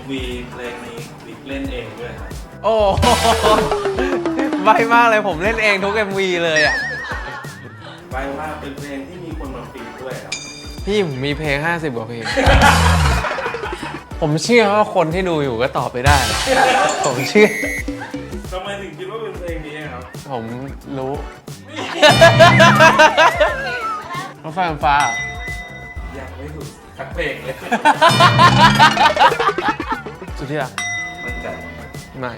MV เพลงนี้บิ๊กเล่นเองด้วยครับโอ้โหใบมากเลยผมเล่นเองทุก MV เลยอะใบว่าเป็นเพลงที่มีคนมาฟีดด้วยครับ พี่ผมมีเพลง 50 กว่าเพลง ผมเชื่อว่าคนที่ดูอยู่ก็ตอบไปได้ ผมเชื่อ ทำไมถึงคิดว่าเป็นเพลงนี้ครับ ผมรู้ รถไฟฟ้าฟ้าอ ยากไม่ถูกทักเพลงเลย สุดที่รักมั่นใจไม่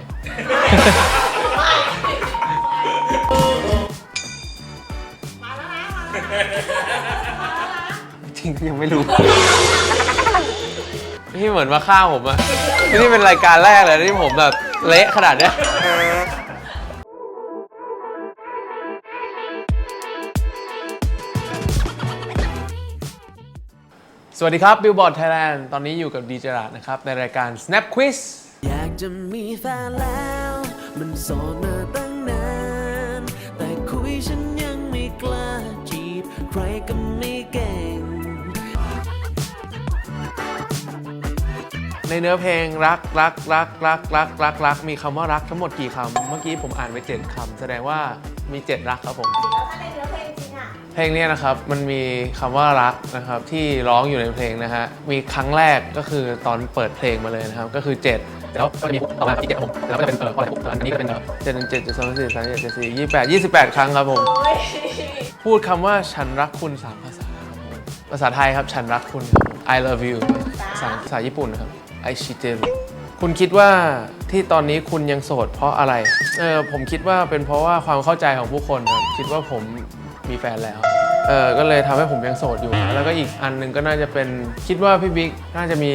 จริงยังไม่รู้พี่เหมือนมาฆ่าผมอะนี่เป็นรายการแรกเลยที่ผมแบบเละขนาดเนี้ย สวัสดีครับ Billboard Thailand ตอนนี้อยู่กับดีเจราดนะครับ ในรายการ Snap Quiz อยากจะมีแฟนแล้ว มันโสดมาตั้งนาน แต่คุยฉันยังไม่กล้าจีบ ใครก็ไม่เก่ง ในเนื้อเพลงรักรักรักรักรักรักรักมีคำว่ารักทั้งหมดกี่คำเมื่อกี้ผมอ่านไปเจ็ดคำแสดงว่ามีเจ็ดรักครับผม แล้วถ้าในเนื้อเพลงจริงอะเพ ลงเนี้ยนะครับมันมีคำว่ารักนะครับที่ร้องอยู่ในเพลงนะฮะมีครั้งแรกก็คือตอนเปิดเพลงมาเลยนะครับก็คือ 7 แล้วก็จะมีต่อมาอีกเจ็ดครับผมแล้วก็จะเป็นเออข้ออะไรปุ๊บอันนี้ก็เป็นเออเจ็ดหนึ่งเจ็ดเจ็ดสองสี่สามเจ็ดเจ็ดสี่ยี่สิบแปดยี่สิบแปดครั้งครับผมโอ้ยพูดคำว่าฉันรักคุณสามภาษาครับผมภาษาไทยครับฉันรักคุณครับผม I love you ภาษาภาษาญี่ปุ่นนะครับ I shiteru คุณคิดว่าที่ตอนนี้คุณยังโสดเพราะอะไร เออผมคิดว่าเป็นเพราะว่าความเข้าใจของผู้คนครับคิดว่าผม มีแฟนแล้ว เออก็เลยทำให้ผมยังโสดอยู่ แล้วก็อีกอันหนึงก็น่าจะเป็นคิดว่าพี่บิ๊กน่าจะมี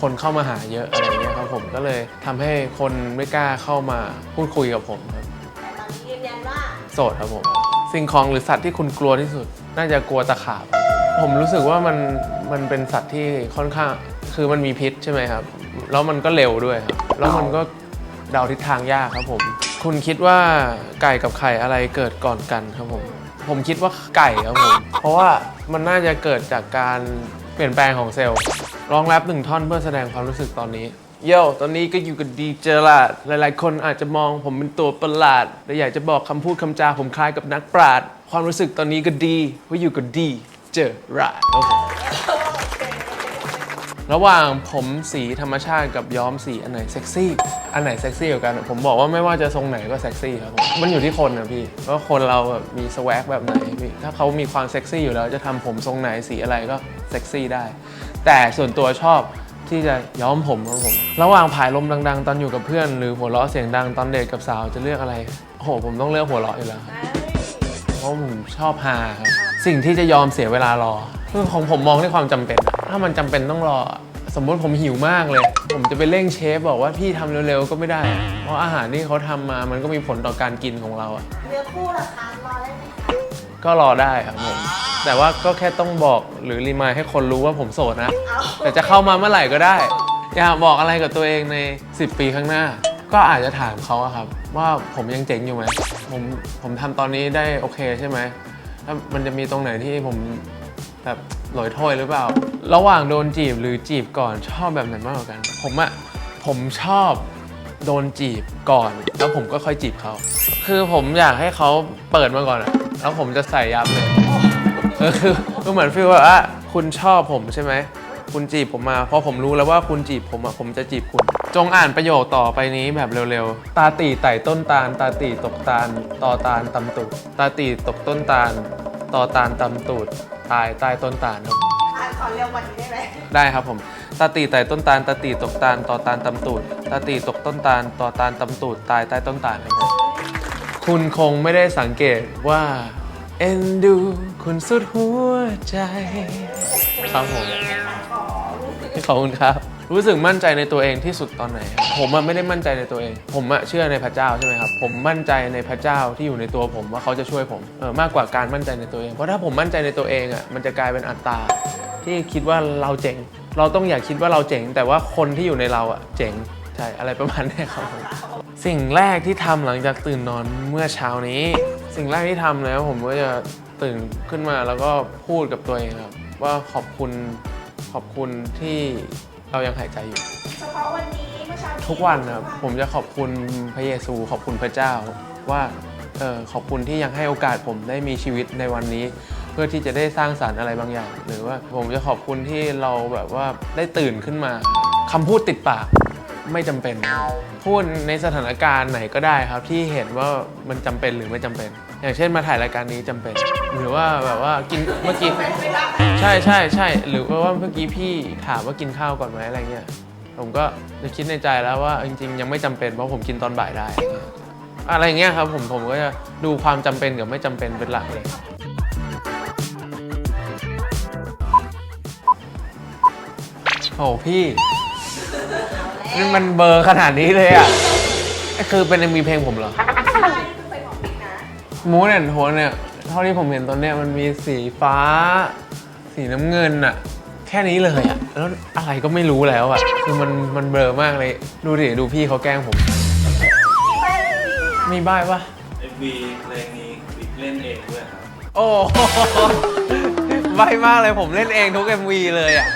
คนเข้ามาหาเยอะอะไรเงี้ยครับผมก็เลยทำให้คนไม่กล้าเข้ามาพูดคุยกับผมครับตอนนี้ยืนยันว่าโสดครับผม สิ่งของหรือสัตว์ที่คุณกลัวที่สุด น่าจะกลัวตะขาบ ผมรู้สึกว่ามันมันเป็นสัตว์ที่ค่อนข้างคือมันมีพิษใช่ไหมครับ แล้วมันก็เร็วด้วยครับ แล้วมันก็เดาทิศทางยากครับผม คุณคิดว่าไก่กับไข่อะไรเกิดก่อนกันครับผม ผมคิดว่าไก่ครับผม เพราะว่ามันน่าจะเกิดจากการเปลี่ยนแปลงของเซลล์ร้องแรปหนึ่งท่อนเพื่อแสดงความรู้สึกตอนนี้ โย่ตอนนี้ก็อยู่กับดีเจอราดหลายๆ คนอาจจะมองผมเป็นตัวประหลาดแต่อยากจะบอกคำพูดคำจาผมคล้ายกับนักปราชญ์ความรู้สึกตอนนี้ก็ดีเพราะอยู่กับดีเจอราดครับผม ระหว่างผมสีธรรมชาติกับย้อมสีอันไหนเซ็กซี่ อันไหนเซ็กซี่กว่ากัน ผมบอกว่าไม่ว่าจะทรงไหนก็เซ็กซี่ครับผมมันอยู่ที่คนนะพี่ว่าคนเราแบบมีสวักแบบไหนพี่ถ้าเขามีความเซ็กซี่อยู่แล้วจะทำผมทรงไหนสีอะไรก็เซ็กซี่ได้ แต่ส่วนตัวชอบที่จะย้อมผมครับผม ระหว่างผายลมดัง ๆ ตอนอยู่กับเพื่อน หรือหัวเราะเสียงดังตอนเดทกับสาวจะเลือกอะไรโอ้โหผมต้องเลือกหัวเราะอยู่แล้วครับเพราะผมชอบฮาครับสิ่งที่จะยอมเสียเวลารอคือของผมมองที่ความจำเป็น ถ้ามันจำเป็นต้องรอ สมมติผมหิวมากเลย ผมจะไปเร่งเชฟบอกว่าพี่ทำเร็วๆก็ไม่ได้ เพราะอาหารที่เขาทำมามันก็มีผลต่อการกินของเราอะเนื้อคู่ราคารอได้ไหมคะก็รอได้ครับผม แต่ว่าก็แค่ต้องบอกหรือรีมายให้คนรู้ว่าผมโสดนะเอาแต่จะเข้ามาเมื่อไหร่ก็ได้ อยากบอกอะไรกับตัวเองใน 10 ปีข้างหน้า ก็อาจจะถามเขาอะครับ ว่าผมยังเจ๋งอยู่ไหมผมผมทำตอนนี้ได้โอเคใช่ไหมแล้วมันจะมีตรงไหนที่ผมแบบ หลอยถ้วยหรือเปล่า ระหว่างโดนจีบหรือจีบก่อนชอบแบบไหนมากกว่ากัน ผมอะผมชอบโดนจีบก่อน แล้วผมก็ค่อยจีบเขา คือผมอยากให้เขาเปิดมาก่อนอะแล้วผมจะใส่ยับเลยเออคือคือเหมือนฟีลว่าอะคุณชอบผมใช่ไหม คุณจีบผมมาพอผมรู้แล้วว่าคุณจีบผมอะผมจะจีบคุณ จงอ่านประโยคต่อไปนี้แบบเร็วๆ ตาตีไต่ต้นตาล ตาตีตกตาลตอตาลตำตูดตาตีตกต้นตาลตอตาลตำตูด ตายใต้ต้นตาลครับอ่านขอเร็วกว่านี้ได้ไหมได้ครับผมตาตีไต่ต้นตาลตาตีตกตาลตอตาลตำตูดตาตีตกต้นตาลตอตาลตำตูดตายใต้ต้นตาลครับผมคุณคงไม่ได้สังเกตว่าเอ็นดู คุณสุดหัวใจครับผมขอบคุณครับ รู้สึกมั่นใจในตัวเองที่สุดตอนไหน ผมอะไม่ได้มั่นใจในตัวเอง ผมอะเชื่อในพระเจ้าใช่ไหมครับ ผมมั่นใจในพระเจ้าที่อยู่ในตัวผมว่าเขาจะช่วยผมเออมากกว่าการมั่นใจในตัวเอง เพราะถ้าผมมั่นใจในตัวเองอะมันจะกลายเป็นอัตตา ที่คิดว่าเราเจ๋ง เราต้องอยากคิดว่าเราเจ๋ง แต่ว่าคนที่อยู่ในเราอะเจ๋งใช่อะไรประมาณนี้ครับผมสิ่งแรกที่ทำหลังจากตื่นนอนเมื่อเช้านี้ สิ่งแรกที่ทำแล้วผมก็จะตื่นขึ้นมาแล้วก็พูดกับตัวเองครับว่าขอบคุณขอบคุณที่ เรายังหายใจอยู่ เฉพาะวันนี้เมื่อเช้าทุกวันนะครับผมจะขอบคุณพระเยซู ขอบคุณพระเจ้า ว่าเออขอบคุณที่ยังให้โอกาสผมได้มีชีวิตในวันนี้ เพื่อที่จะได้สร้างสารรค์อะไรบางอย่าง หรือว่าผมจะขอบคุณที่เราแบบว่าได้ตื่นขึ้นมาคำพูดติดปากไม่จำเป็น พูดในสถานการณ์ไหนก็ได้ครับที่เห็นว่ามันจำเป็นหรือไม่จำเป็น อย่างเช่นมาถ่ายรายการนี้จำเป็น หรือว่าแบบว่ากินเมื่อกี้ใช่ใช่ใช่หรือว่าเมื่อกี้พี่ถามว่ากินข้าวก่อนไหมอะไรเงี้ยผมก็จะคิดในใจแล้วว่าจริง ๆ ยังไม่จำเป็นเพราะผมกินตอนบ่ายได้ อะไรเงี้ยครับผมผมก็จะดูความจำเป็นกับไม่จำเป็นเป็นหลักเลย โอ้พี่นี่มันเบอร์ขนาดนี้เลยอะคือเป็น MV เพลงผมเหรอ มูนแอนโทนเนี่ยเท่าที่ผมเห็นตอนเนี้ยมันมีสีฟ้า สีน้ำเงินอะแค่นี้เลยอะแล้วอะไรก็ไม่รู้แล้วอะคือมันมันเบลอมากเลย ดูดิดูพี่เขาแกล้งผม มีบ้ายปะ เอ็มวีเพลงนี้บิ๊กเล่นเองด้วยครับ โอ้โหใบมากเลยผมเล่นเองทุก MV เลยอะ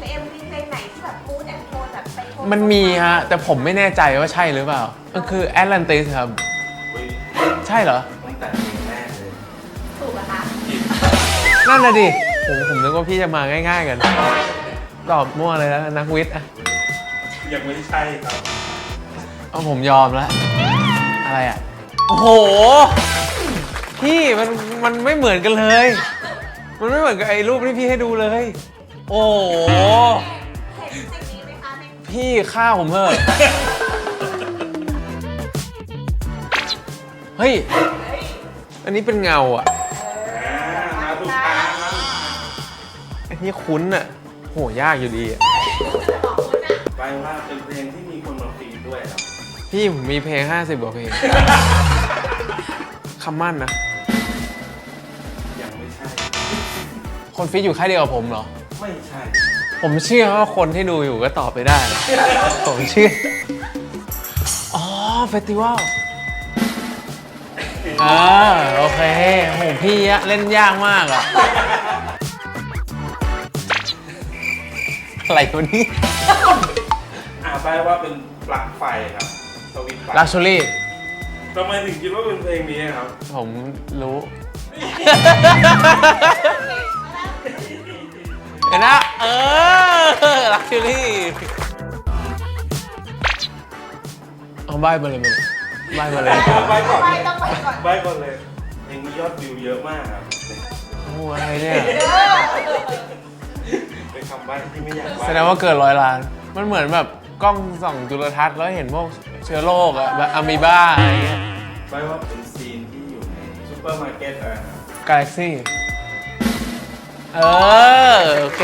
ในเอ็มวีเพลงไหนที่แบบมูดแอนโทนแบบไปโทนมันมีฮะ แต่ผมไม่แน่ใจว่าใช่หรือเปล่ามันคือ Atlantis ครับอุ๊ย ใช่เหรอ ตั้งแต่เพลงแรกเลยถูกเหรอคะผิดนั่นน่ะดิผมผมนึกว่าพี่จะมาง่าย ๆ กัน ตอบมั่วเลยแล้วนักวิทย์อะยังไม่ใช่ครับ เอาผมยอมแล้ว อะไรอะ โอ้โห พี่มันมันไม่เหมือนกันเลย มันไม่เหมือนกับไอ้รูปที่พี่ให้ดูเลย โอ้โห เห็นสิ่งนี้ไหมคะใน พี่ฆ่าผมเถอะ เฮ้ย อันนี้เป็นเงาอะอ่ามาถูกทางแล้วอันนี้คุ้นอะโหยากอยู่ดีอะไปว่าเป็นเพลงที่มีคนมาฟีดด้วยครับพี่ผมมีเพลง 50กว่าเพลงคำมั่นนะ ยังไม่ใช่ คนฟิตอยู่ค่ายเดียวกับผมเหรอ ไม่ใช่ ผมเชื่อว่าคนที่ดูอยู่ก็ตอบไปได้นะผมเชื่อ อ๋อเฟสติวัล อ่าโอเคโหพี่อะเล่นยากมากอะอะไรตัวนี้อ่าไปว่าเป็นปลั๊กไฟครับสวิตช์ไฟลักชัวรี่ทำไมถึงคิดว่าเป็นเพลงนี้ครับ ผมรู้ เห็นนะ เออลักชัวรี่เอาใบมาเลยมาเลย ใบมาเลยไปก่อนไปเลยต้องไปก่อนไปก่อนเลยเพลงนี้ยอดวิวเยอะมากครับโอ้อะไรเนี่ยเออเป็นคำใบ้ที่ไม่อยากใบ้แสดงว่าเกิดร้อยล้าน มันเหมือนแบบกล้องส่องจุลทรรศน์แล้วเห็นพวกเชื้อโรคอะแบบอะมีบ้าอะไรเงี้ยใบ้ว่าเป็นซีนที่อยู่ในซูเปอร์มาร์เก็ตอะครับกาแล็กซี่ เออ โอเค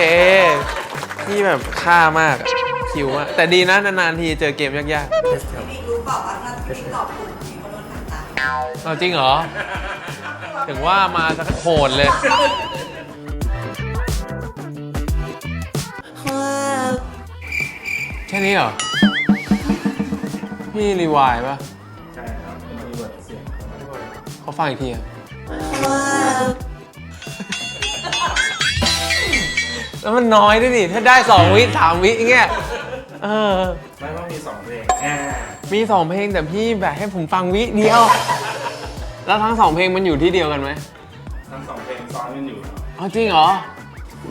พี่แบบค่ามากอะ คิวมากแต่ดีนะนานๆทีเจอเกมยากพี่รู้เปล่าว่าถ้าพี่ตอบถูกพี่ก็โดนหักตาๆเอาจริงเหรอ ถึงว่ามาสักโหดเลย แค่นี้เหรอ พี่รีวายปะใช่ครับเป็นคีย์เวิร์ดเสียงครับเขาฟังอีกทีอะแล้วมันน้อยด้วยดิถ้าได้สองวิสามวิอย่างเงี้ย เออ ไม่ว่ามีสองเพลงอ่ามีสองเพลงแต่พี่แบบให้ผมฟังวิเดียว แล้วทั้งสองเพลงมันอยู่ที่เดียวกันไหมทั้งสองเพลงซ้อนกันอยู่ครับเอาจริงเหรอ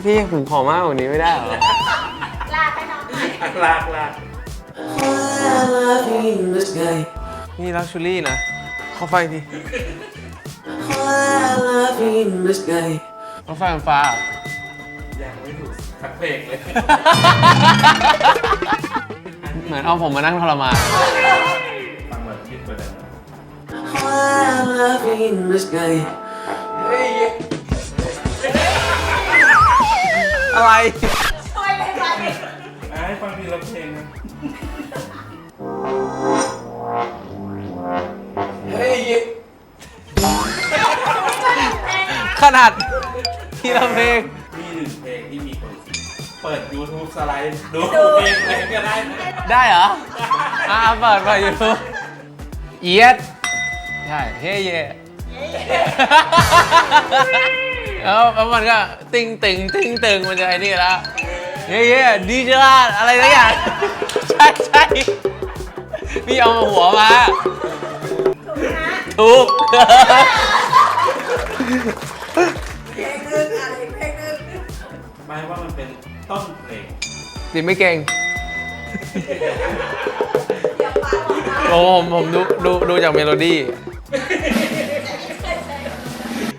พี่ผมขอมากกว่านี้ไม่ได้เหรอ ลากให้น้องหน่อยลากลาก in the sky นี่ลักชูรี่นะเขาไฟที love in the sky เขาไฟมันฟ้าเหรอยังไม่ถูก สักเพลงเลย เหมือนเอาผมมานั่งทรมาน ฟังแบบคิดประเด็น love in the sky อะไร ช่วยเลยไปอ่าให้ฟังทีละเพลงนะขนาดทีละเพลงมีหนึ่ง เปิด YouTube สไลด์ดูเพลงเพลงก็ได้นะได้เหรอ อ่าเปิดเปิดยูทูบเอียดใช่เฮ้ยเย่แล้วแล้วมันก็ติงติงติงติงมันจะไอ้นี่แล้วเย้เย้ดีเจลาดอะไรสักอย่างใช่ใช่พี่เอามาหัวมาถูก ไม่ว่ามันเป็นต้นเพลงดิไม่เก่งเดี๋ยวปาบอกนะโอ้ผมผมดูดูดูจากเมโลดี้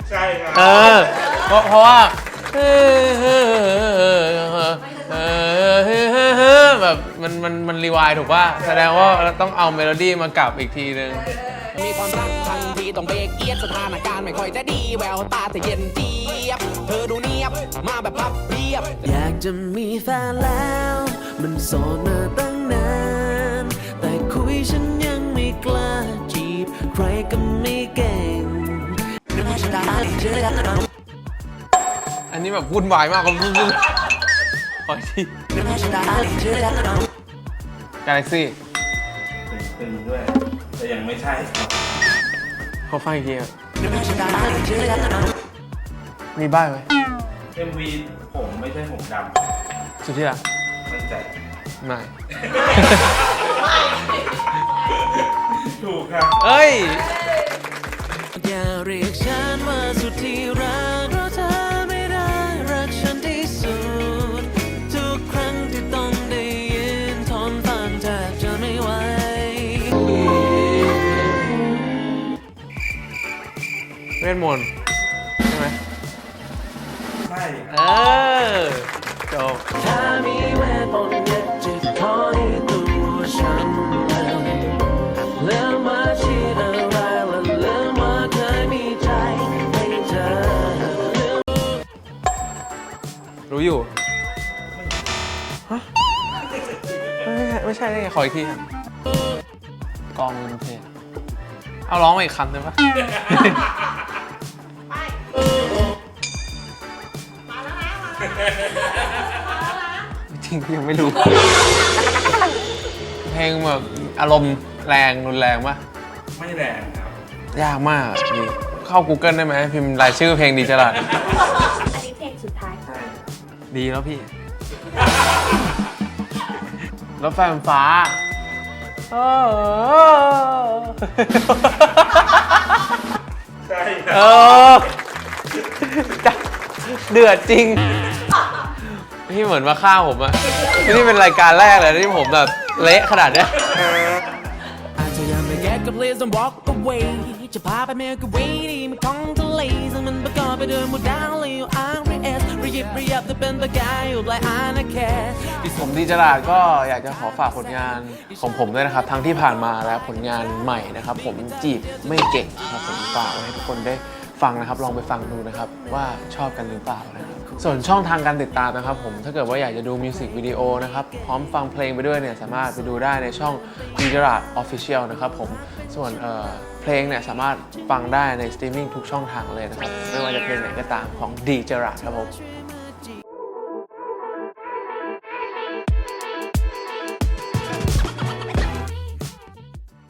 ใช่ครัเออ เพราะเพราะว่าแบบมันมันมันรีวายถูกป่ะ แสดงว่าเราต้องเอาเมโลดี้มากลับอีกทีนึง มีความรักทันทีต้องเบรกเอียดสถานการณ์ไม่ค่อยจะดีแววตาแต่เย็นเจี๊ยบ เธอดูเนียบมาแบบพับเพียบ อยากจะมีแฟนแล้ว มันโสดมาตั้งนาน แต่คุยฉันยังไม่กล้าจีบ ใครก็ไม่เก่งอันนี้แบบวุ่นวายมากครับขออีกทีกาแล็กซี่ตึงๆด้วย แต่ยังไม่ใช่ครับเขาฟังอีกทีอะมีบ้ายไหม MV ผมไม่ใช่ผมดสุดที่รักำมั่นใจไม่ ถูกครับ เอ้ย อย่าเรียกฉันว่าสุดที่รัก ทมนต์ใช่ไหมใช่เอรับอจบถ้ามีเวทมนต์อยากจะขอให้ตัวฉันเลือกมาชีดอะไรและเลือกมาเคยมีใจให้เธอรู้อยู่ฮะไม่ใช่ไม่ใช่ได้ไงขออีกทีครับกองเงินเทศเอาร้องมาอีกคำได้ปะ จริงๆยังไม่รู้ เพลงแบบอารมณ์แรงรุนแรงปะไม่แรงครับ ยากมากอะนี่เข้า Google ได้ไหมพิมพ์รายชื่อเพลงดีจรัสอันนี้เพลงสุดท้ายใช่ดีแล้วพี่แล้วแฟนฟ้าใช่คเอรับอจะ เดือดจริง พี่เหมือนมาฆ่าผมอะนี่เป็นรายการแรกเลยที่ผมแบบเละขนาดเนี้ย อาจจะยังไม่แก้ก็ please don't walk away จะพาไปเมกะเวนี่มันของทะเลซึ่งมันประกอบไปด้วยหมูดาวเลยอยู่อาร์เอสระยิบระยับจะเป็นตะกายอยู่หลายอานาแคสผมดีจลาดก็อยากจะขอฝากผลงานของผมด้วยนะครับ ทั้งที่ผ่านมาและผลงานใหม่นะครับ ผมจีบไม่เก่งครับผมฝากไว้ให้ทุกคนได้ ฟังนะครับ ลองไปฟังดูนะครับว่าชอบกันหรือเปล่านะครับส่วนช่องทางการติดตามนะครับผมถ้าเกิดว่าอยากจะดูมิวสิกวิดีโอนะครับพร้อมฟังเพลงไปด้วยเนี่ยสามารถไปดูได้ในช่องดีจาร์ดออฟฟิเชียลนะครับผมส่วนเอ่อเพลงเนี่ยสามารถฟังได้ในสตรีมมิ่งทุกช่องทางเลยนะครับไม่ว่าจะเพลงไหนก็ตามของดีจลาดครับผม